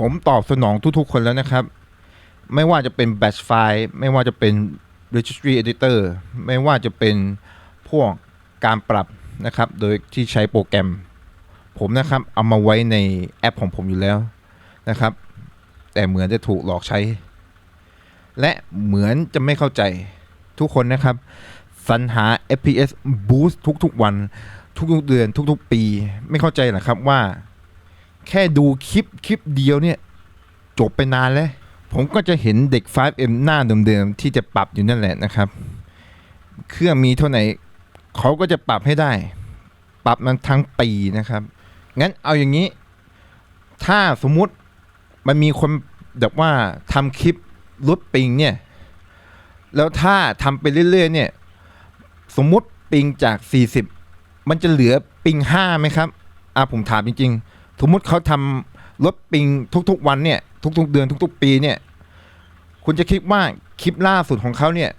ผมตอบสนองทุกๆคนแล้วนะครับ ไม่ว่าจะเป็น batch file ไม่ว่าจะเป็น registry editor ไม่ว่าจะเป็นพวกการปรับนะครับ โดยที่ใช้โปรแกรม ผมนะครับเอามาไว้ในแอปของผมอยู่แล้วนะครับ แต่เหมือนจะถูกหลอกใช้ และเหมือนจะไม่เข้าใจทุกคนนะครับสรรหา FPS boost ทุกๆวัน ทุกๆเดือน ทุกๆ ปี ไม่เข้าใจหรอครับว่า แค่ดูคลิปคลิปเดียวเนี่ย จบไปนานแล้ว ผมก็จะเห็นเด็ก 5M หน้าเดิมๆที่จะปรับอยู่นั่นแหละนะครับ เครื่องมีเท่าไหร่เขาก็จะปรับให้ได้ ปรับมันทั้งปีนะครับ งั้นเอาอย่างนี้ ถ้าสมมุติมันมีคนแบบว่าทำคลิปลดปิงเนี่ย แล้วถ้าทำไปเรื่อยๆเนี่ย สมมุติปิงจาก 40 มันจะเหลือปิง5ไหมครับ อะผมถามจริง ๆ สมมติเขาทำลดปิงทุกๆวันเนี่ย ทุก ๆ เดือนทุก ๆ ปีเนี่ย คุณจะคิดว่าคลิปล่าสุดของเขาเนี่ย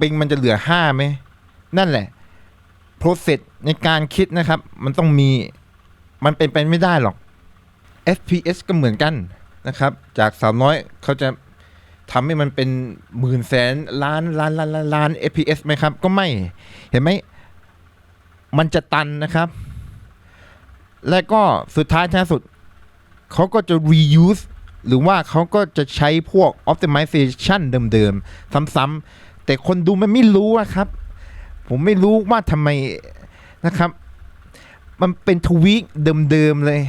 ปิงมันจะเหลือ5ไหมนั่นแหละ process ในการคิดนะครับ มันต้องมีมันเป็นไปไม่ได้หรอก FPS ก็เหมือนกันนะครับ จาก300เขาจะทำให้มันเป็นหมื่นแสนล้านล้านล้านล้านล้าน FPS ไหมครับ ก็ไม่เห็นไหมมันจะตันนะครับ และก็สุดท้ายท้ายสุด เขาก็จะ reuse หรือว่าเขาก็จะใช้พวก optimization เดิมๆ ซ้ำๆ แต่คนดูมันไม่รู้อะครับ ผมไม่รู้ว่าทำไมนะครับ มันเป็นทวีคเดิมๆ เลย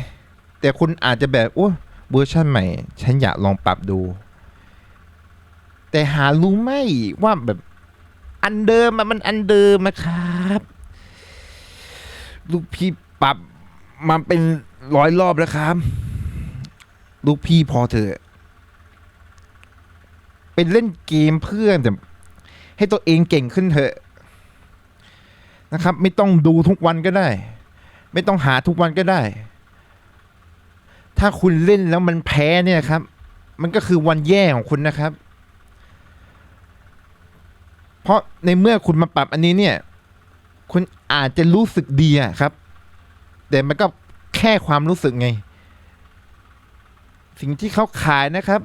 แต่คุณอาจจะแบบ โอ้เวอร์ชันใหม่ ฉันอยากลองปรับดู แต่หารู้ไหมว่าแบบอันเดิมมันอันเดิมนะครับ ลูกพี่ปรับ มาเป็นร้อยรอบแล้วครับ ลูกพี่พอเถอะ เป็นเล่นเกมเพื่อนแต่ให้ตัวเองเก่งขึ้นเถอะนะครับ ไม่ต้องดูทุกวันก็ได้ ไม่ต้องหาทุกวันก็ได้ ถ้าคุณเล่นแล้วมันแพ้เนี่ยครับ มันก็คือวันแย่ของคุณนะครับ เพราะในเมื่อคุณมาปรับอันนี้เนี่ย คุณอาจจะรู้สึกดีอะครับ แต่มันก็แค่ความรู้สึกไง สิ่งที่เขาขายนะครับ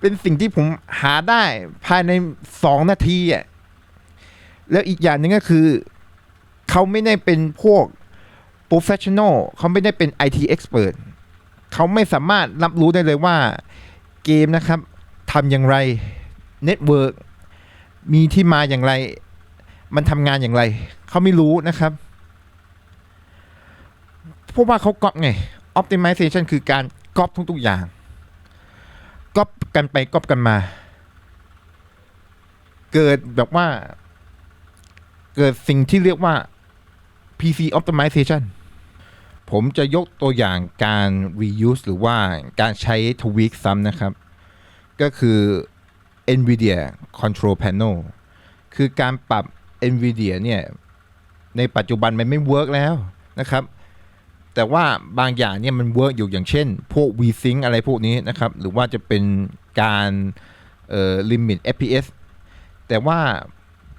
เป็นสิ่งที่ผมหาได้ภายในสองนาทีอะแล้วอีกอย่างหนึ่งก็คือ เขาไม่ได้เป็นพวก professional เขาไม่ได้เป็น IT expert เขาไม่สามารถรับรู้ได้เลยว่าเกมนะครับทำอย่างไร Network มีที่มาอย่างไร มันทำงานอย่างไร เขาไม่รู้นะครับเพราะว่าเขาก๊อปไง optimization คือการก๊อปทุกๆอย่างก๊อปกันไปก๊อปกันมา เกิดแบบว่า เกิดสิ่งที่เรียกว่า PC optimization ผมจะยกตัวอย่างการ reuse หรือว่าการใช้ tweak ซ้ำนะครับ ก็คือ NVIDIA Control Panel คือการปรับ NVIDIA เนี่ยในปัจจุบันมันไม่เวิร์กแล้วนะครับ แต่ว่าบางอย่างเนี่ยมันเวิร์กอยู่อย่างเช่น พวก VSync อะไรพวกนี้นะครับ หรือว่าจะเป็นการเอ่อ limit FPS แต่ว่า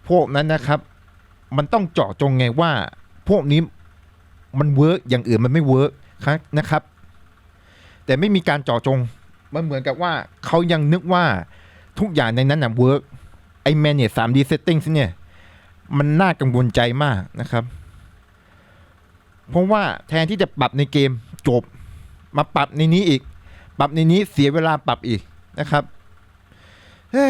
พวกนั้นนะครับ มันต้องเจาะจงไงว่าพวกนี้มันเวิร์กอย่างอื่นมันไม่เวิร์กครับนะครับ แต่ไม่มีการเจาะจงมันเหมือนกับว่าเขายังนึกว่าทุกอย่างในนั้นน่ะเวิร์กไอแมนเนี่ย 3D settings เนี่ย มันน่ากังวลใจมากนะครับ เพราะว่าแทนที่จะปรับในเกมจบ มาปรับในนี้อีก ปรับในนี้เสียเวลาปรับอีกนะครับเฮ้